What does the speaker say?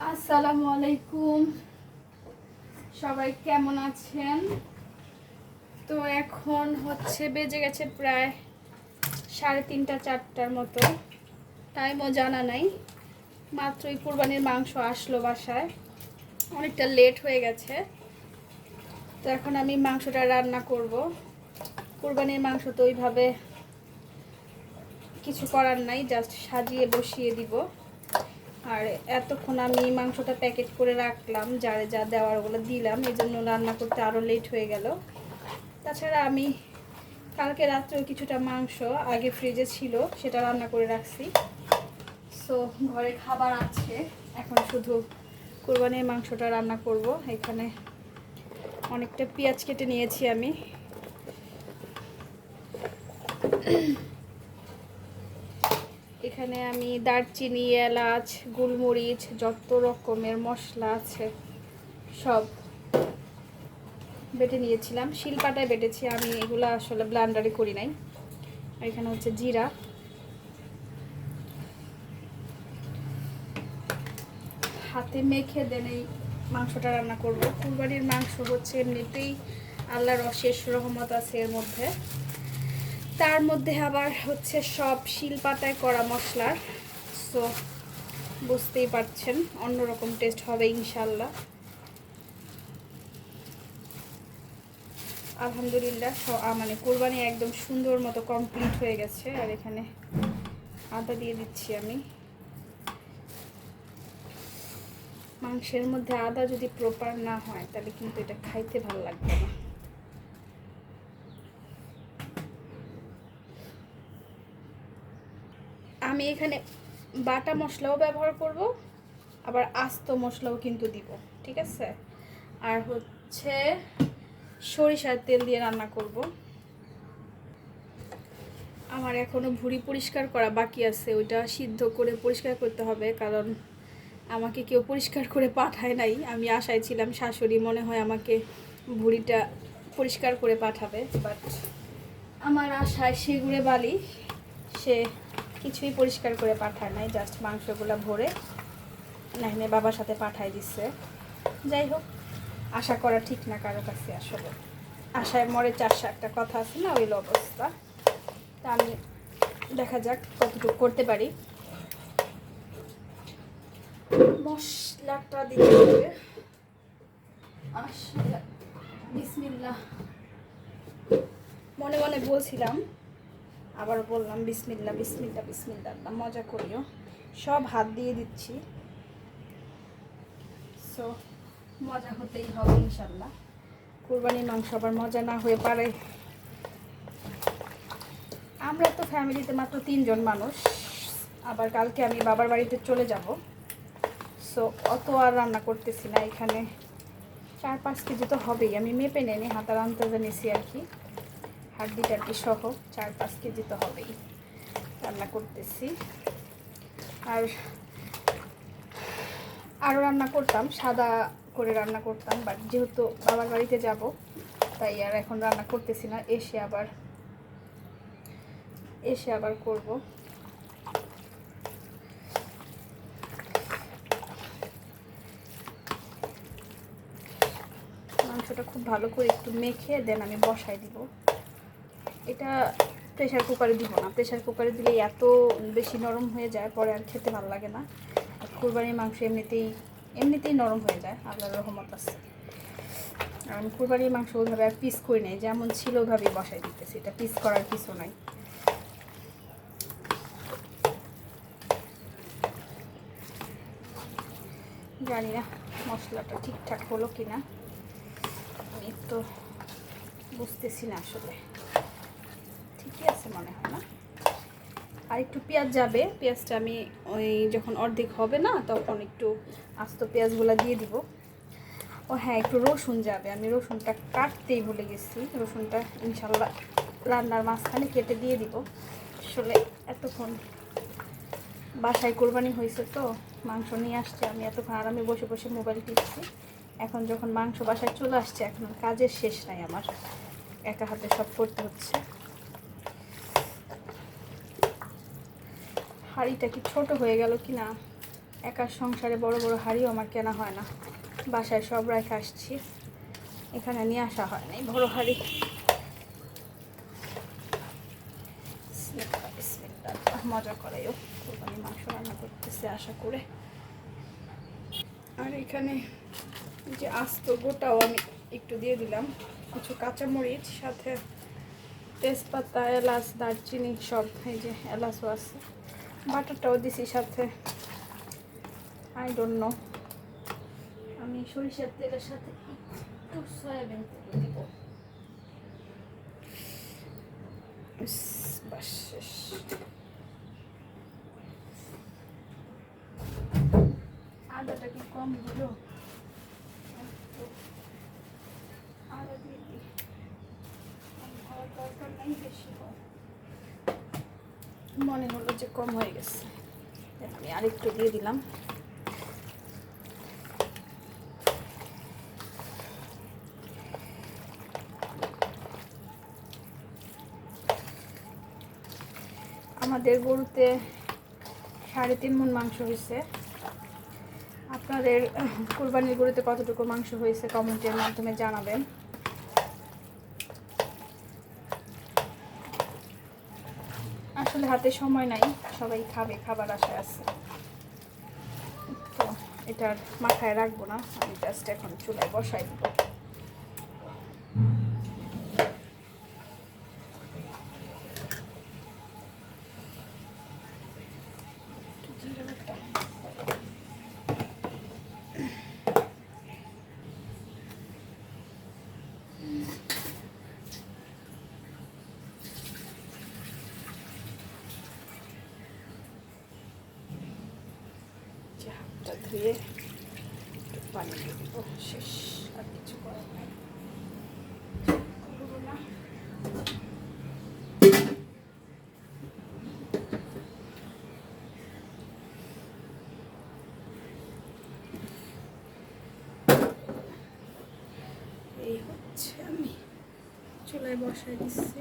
আসসালামু আলাইকুম। সবাই কেমন আছেন? তো এখন হচ্ছে বেজে গেছে প্রায় সাড়ে তিনটা, চারটার মতো। টাইমও জানা নাই। মাত্রই কুরবানির মাংস আসলো বাসায়। অনেকটা লেট হয়ে গেছে। তো এখন আমি মাংসটা রান্না করব। কুরবানির মাংস তো ওইভাবে কিছু করার নাই জাস্ট সাজিয়ে বসিয়ে দিব। আর এতক্ষণ আমি মাংসটা প্যাকেট করে রাখলাম, যারে যা দেওয়ার ওগুলো দিলাম, এই জন্য রান্না করতে আরও লেট হয়ে গেল। তাছাড়া আমি কালকে রাত্রেও কিছুটা মাংস আগে ফ্রিজে ছিল, সেটা রান্না করে রাখছি। সো ঘরে খাবার আছে, এখন শুধু কোরবানির মাংসটা রান্না করব। এখানে অনেকটা পেঁয়াজ কেটে নিয়েছি আমি। এখানে আমি দারচিনি, এলাচ, গোলমরিচ, যত রকমের মশলা আছে সব বেটে নিয়েছিলাম। শিলপাটায় বেটেছি, আমি এগুলো আসলে ব্লান্ডারে করি নাই। এখানে হচ্ছে জিরা। হাতে মেখে দেন এই মাংসটা রান্না করব। কুরবানির মাংস হচ্ছে এমনিতেই আল্লাহর অশেষ রহমত আছে এর মধ্যে। তার মধ্যে আবার হচ্ছে সব শিলপাতায় করা মশলার সো বুঝতেই পারছেন, অন্যরকম টেস্ট হবে ইনশাল্লাহ আলহামদুলিল্লাহ মানে কোরবানি একদম সুন্দর মতো কমপ্লিট হয়ে গেছে। আর এখানে আদা দিয়ে দিচ্ছি আমি। মাংসের মধ্যে আদা যদি প্রপার না হয়, তাহলে কিন্তু এটা খাইতে ভালো লাগবে না। আমি এখানে বাটা মশলাও ব্যবহার করব, আবার আস্ত মশলাও কিন্তু দিব, ঠিক আছে? আর হচ্ছে সরিষার তেল দিয়ে রান্না করব। আমার এখনও ভুঁড়ি পরিষ্কার করা বাকি আছে, ওইটা সিদ্ধ করে পরিষ্কার করতে হবে, কারণ আমাকে কেউ পরিষ্কার করে পাঠায় নাই। আমি আশায় ছিলাম শাশুড়ি মনে হয় আমাকে ভুঁড়িটা পরিষ্কার করে পাঠাবে বাট আমার আশায় সেগুড়ে বালি, সে কিছুই পরিষ্কার করে পাঠায় নাই জাস্ট মাংসগুলো ভরে নাহিনে বাবার সাথে পাঠাই দিচ্ছে যাই হোক, আশা করা ঠিক না কারও কাছে আসলে। আশায় মরে চারশো একটা কথা আছে না ওই অবস্থা। তা আমি দেখা যাক কতটুকু করতে পারি। মশলাটা দিতে হবে। মনে মনে বলছিলাম আবার বললাম, বিসমিল্লা বিসমিল্লা বিসমিল্লা আল্লাহ মজা করিও। সব হাত দিয়ে দিচ্ছি। সো মজা হতেই হবে ইনশাল্লাহ। কুরবানির মাংস আবার মজা না হয়ে পারে। আমরা তো ফ্যামিলিতে মাত্র তিনজন মানুষ। আবার কালকে আমি বাবার বাড়িতে চলে যাব। সো অত আর রান্না করতেছি না এখানে। চার পাঁচ কেজি তো হবেই। আমি মেপে নেনি হাতার আন্তাজে নিছি আর কি। হাড্ডি টাড্ডি সহ, চার পাঁচ কেজি তো হবেই। রান্না করতেছি। আর আরও রান্না করতাম, সাদা করে রান্না করতাম বাট যেহেতু বাবার বাড়িতে যাব, তাই আর এখন রান্না করতেছি না, এসে আবার এসে আবার করব। মাংসটা খুব ভালো করে একটু মেখে দেন আমি বসাই দিব। এটা প্রেশার কুকারে দিব না। প্রেশার কুকারে দিলে এত বেশি নরম হয়ে যায়, পরে আর খেতে ভালো লাগে না। কুরবানির মাংস এমনিতেই এমনিতেই নরম হয়ে যায়, আল্লাহর রহমত আছে। আমি কুরবানির মাংস ওইভাবে আর পিস করি নাই, যেমন ছিল ওইভাবেই বসাই দিতেছি। এটা পিস করার কিছু নাই। জানি না মশলাটা ঠিকঠাক হলো কি না আমি তো বুঝতেছি না আসলে। ঠিকই আছে মনে হয় না। আর একটু পেঁয়াজ যাবে, পেঁয়াজটা আমি ওই যখন অর্ধেক হবে না, তখন একটু আস্ত পেঁয়াজগুলো দিয়ে দিব। ও হ্যাঁ একটু রসুন যাবে। আমি রসুনটা কাটতেই ভুলে গেছি। রসুনটা ইনশাল্লাহ রান্নার মাঝখানে কেটে দিয়ে দিব। আসলে এতক্ষণ বাসায় কোরবানি হয়েছে তো, মাংস নিয়ে আসছে। আমি এতক্ষণ আরামে বসে বসে মোবাইল টিপছি। এখন যখন মাংস বাসায় চলে আসছে, এখন কাজের শেষ নাই আমার। একা হাতে সব করতে হচ্ছে। হাঁড়িটা কি ছোট হয়ে গেল কি না একার সংসারে বড় বড় হাঁড়িও আমার কেনা হয় না। বাসায় সব রেখে আসছি। এখানে নিয়ে আসা হয় না এই বড় হাঁড়ি। মজা করাইও কোরবানি মাংস রান্না করতেছে আশা করে। আর এখানে যে আস্ত গোটাও আমি একটু দিয়ে দিলাম। কিছু কাঁচামরিচ, সাথে তেজপাতা, এলাচ, দারচিনি, সব এই যে এলাচও আছে। বাটারটাও দিছি সাথে। আই ডোন্ট নো আমি সরিষার তেলের সাথে একটু সয়াবিন তেল দিব। বাস শেষ আদাটা কি কম দিল আদা দিয়ে দিই খাওয়ার দরকার নেই বেশি হয়। মনে হলো যে কম হয়ে গেছে। আমি আরেকটু দিয়ে দিলাম। আমাদের গরুতে সাড়ে তিন মন মাংস হয়েছে। আপনাদের কোরবানির গরুতে কতটুকু মাংস হয়েছে কমেন্টের মাধ্যমে জানাবেন আসলে হাতে সময় নাই, সবাই খাবে, খাবার আসে আছে। তো এটার মাথায় রাখব না, আমি জাস্ট এখন চুলায় বসাই। দিব জিরে বাটা। যে হাতটা ধুয়ে পানি দিয়ে দিব শেষ আর কিছু করার নাই। এই হচ্ছে আমি চুলায় বসাই দিচ্ছি